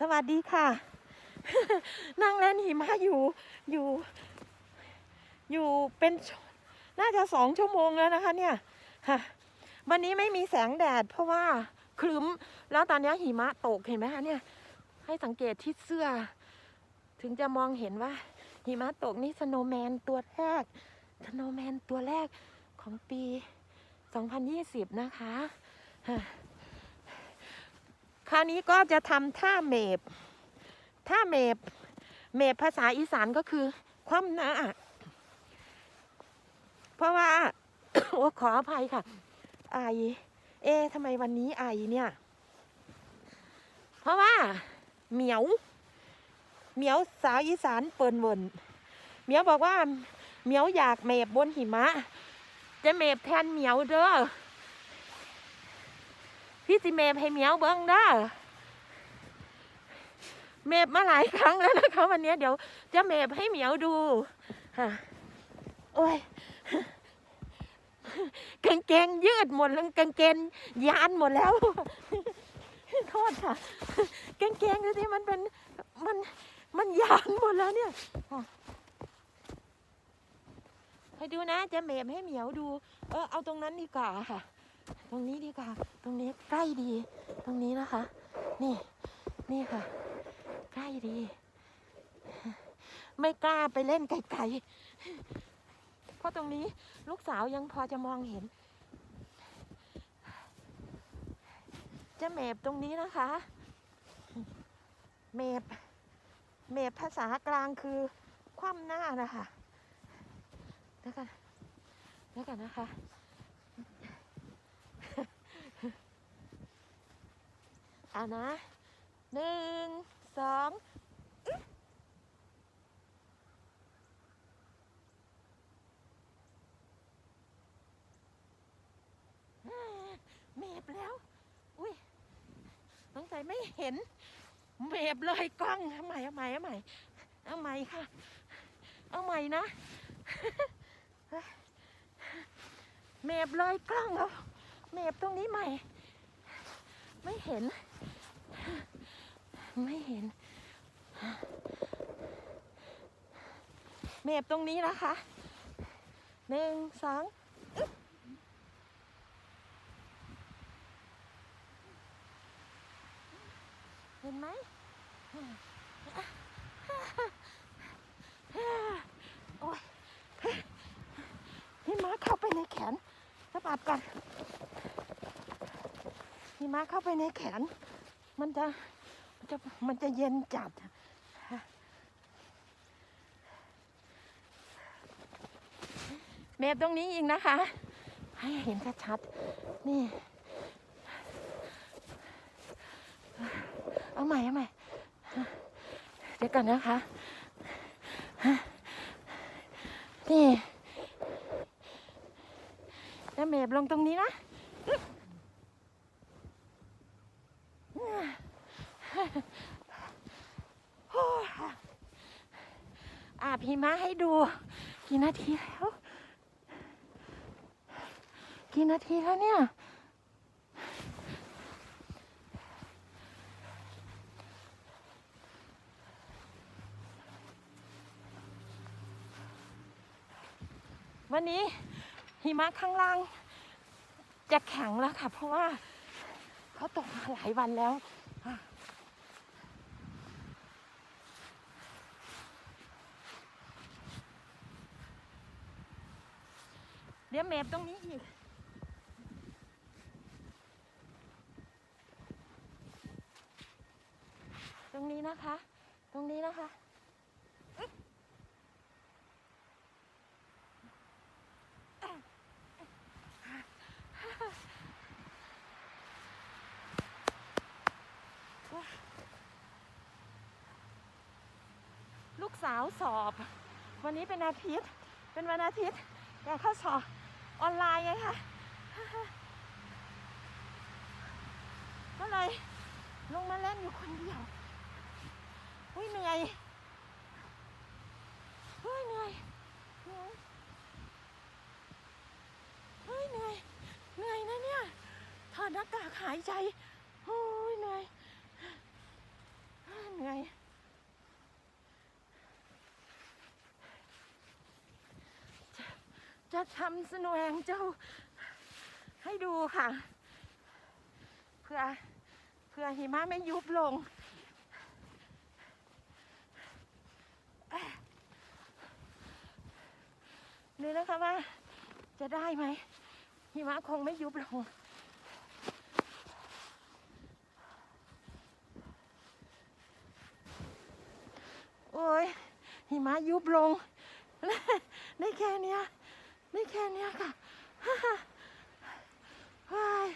สวัสดีค่ะ นั่งเล่นหิมะอยู่อยู่ อยู่เป็นน่าจะสองชั่วโมงแล้วนะคะ เนี่ยค่ะวันนี้ไม่มีแสงแดด เพราะว่าครึ้มแล้วตอนนี้หิมะตกเห็นไหมคะเนี่ย ให้สังเกตที่เสื้อ ถึงจะมองเห็นว่า หิมะตกนี่สโนว์แมนตัวแรกสโนว์แมนตัวแรกของปี 2020 นะคะ คราวนี้ก็จะทำท่าเมบท่าเมบเมบภาษาอีสานก็คือคว่ำหน้า เพราะว่า โอ้ขออภัยค่ะ ไอ เอ๊ทำไมวันนี้ไอเนี่ย เพราะว่าเหมียว เหมียวสาวอีสานเปินเวินเหมียวบอกว่า เหมียวอยากเมบบนหิมะ จะเมบแทนเหมียวเด้อ พี่สิเมบให้เมียวเบิ้งเด้อเมบมาหลายครั้งแล้วนะคะวันนี้เดี๋ยวจะเมบให้เหมียวดูค่ะโอ้ยกางเกงยืดหมดแล้วกางเกงยานหมดแล้วโทษค่ะกางเกงดูสิมันเป็นมันมันยานหมดแล้วเนี่ยให้ดูนะจะเมบให้เหมียวดู เออเอาตรงนั้นดีกว่าค่ะ ตรงนี้ดีกว่า ตรงนี้ใกล้ดี ตรงนี้นะคะ นี่ นี่ค่ะ ใกล้ดี ไม่กล้าไปเล่นไกลๆ เพราะตรงนี้ลูกสาวยังพอจะมองเห็น จะเมบตรงนี้นะคะ เมบ เมบภาษากลางคือคว่ำหน้านะคะ แล้วกัน แล้วกันนะคะ เอานะหนึ่งสองเมบแล้ว อุ้ยสงสัยไม่เห็น เมบเลยกล้องเอาใหม่เอาใหม่เอาใหม่เอาใหม่ค่ะ เอาใหม่นะเมบเลยกล้องเอาเมบตรงนี้ใหม่ ไม่เห็น ไม่เห็น เมบตรงนี้นะคะหนึ่งสองเห็นไหมโอ้ยใหิมะเข้าไปในแขนสะบัดก่อน หิมะเข้าไปในแขน มันจะมันจะมันจะเย็นจัดเมฟตรงนี้อีกนะคะ ให้เห็นชัดๆนี่ เอาใหม่เอาใหม่เดี๋ยวก่อนนะคะ นี่แล้วเมฟลงตรงนี้นะ อาบหิมะให้ดู กี่นาทีแล้ว กี่นาทีแล้วเนี่ย วันนี้หิมะข้างล่างจะแข็งแล้วค่ะ เพราะว่า เขาตกมาหลายวันแล้วเดี๋ยวเมฟตรงนี้อีก ตรงนี้นะคะ ตรงนี้นะคะ สาวสอบ วันนี้เป็นอาทิตย์ เป็นวันอาทิตย์แต่เขาสอบออนไลน์ไงคะก็เลยลงมาเล่นอยู่คนเดียวเฮ้ยเหนื่อยเฮ้ยเหนื่อยเหนื่อยเฮ้ยเหนื่อยเหนื่อยนะเนี่ยถอดหน้ากากหายใจโอ้ยเหนื่อยเหนื่อย จะทำสโนว์แองเจิลให้ดูค่ะ เพื่อเพื่อหิมะไม่ยุบลง ดูนะคะว่าจะได้ไหมหิมะคงไม่ยุบลงโอ้ยหิมะยุบลง ได้แค่เนี้ย ได้แค่เนี้ยค่ะว้าย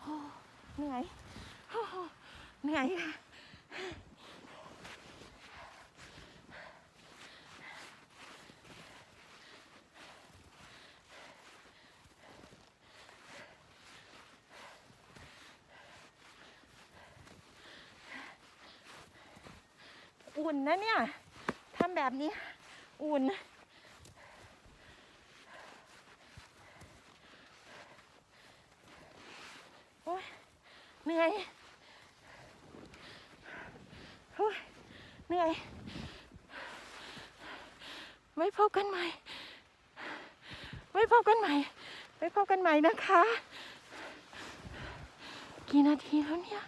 โอ้เหนื่อยโอ้เหนื่อยค่ะ อุ่นนะเนี่ยทำแบบนี้อุ่น โอ้ยเหนื่อยโอ้ยเหนื่อย ไว้พบกันใหม่ ไว้พบกันใหม่ ไว้พบกันใหม่นะคะ กี่นาทีแล้วเนี่ย